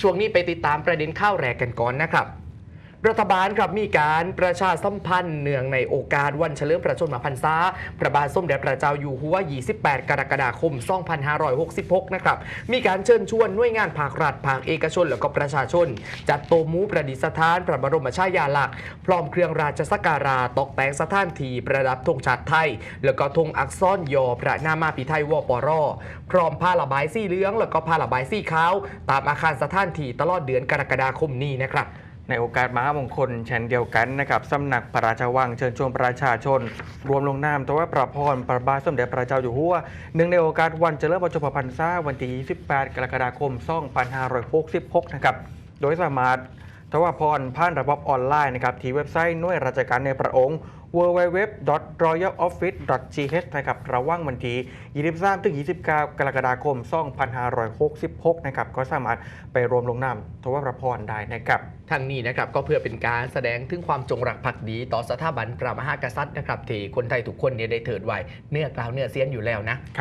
ช่วงนี้ไปติดตามประเด็นข้าวแรกกันก่อนนะครับ รัฐบาลครับมีการประชาสัมพันธ์เนื่องในโอกาสวันเฉลิมพระชนมพรรษาพระบาทสมเด็จพระเจ้าอยู่หัว 28 กรกฎาคม 2566 นะครับ มีการเชิญชวนหน่วยงานภาครัฐภาคเอกชน แล้วก็ประชาชน จัดโตมูประดิษฐาน พระบรมฉายาลักษณ์พร้อมเครื่องราชสักการะตกแต่งสถานที่ประดับธงชาติไทย แล้วก็ธงอักษรยอพระนามาพิไทยวปรพร้อมผ้าระบายสีเหลือง แล้วก็ผ้าระบายสีขาวตามอาคารสถานที่ตลอดเดือนกรกฎาคมนี้นะครับ ในโอกาสมหามงคลเช่นเดียวกันนะครับสำนักพระราชวังเชิญชวนประชาชน รวมลงนามถวายพระพรพระบาทสมเด็จพระเจ้าอยู่หัวหนึ่งในโอกาสวันเฉลิมพระชนมพรรษาวันที่ 28 กรกฎาคม 2566 นะครับโดยสามารถ ถวาพรผ่านระบบออนไลน์นะครับที่เว็บไซต์หน่วยราชการในพระองค์ www.royaloffice.ch นะครับระว่างวันที่23ถึง29 กรกฎาคม 2566 นะครับก็สามารถไปรวมลงนามถวาพระพรได้นะครับทั้งนี้นะครับก็เพื่อเป็นการแสดงถึงความจงรักภักดี ต่อสถาบันพระมหากษัตริย์นะครับที่คนไทยทุกคนเนี่ยได้เถิดไว้เนื้อกล่าวเนื้อเสียนอยู่แล้วนะ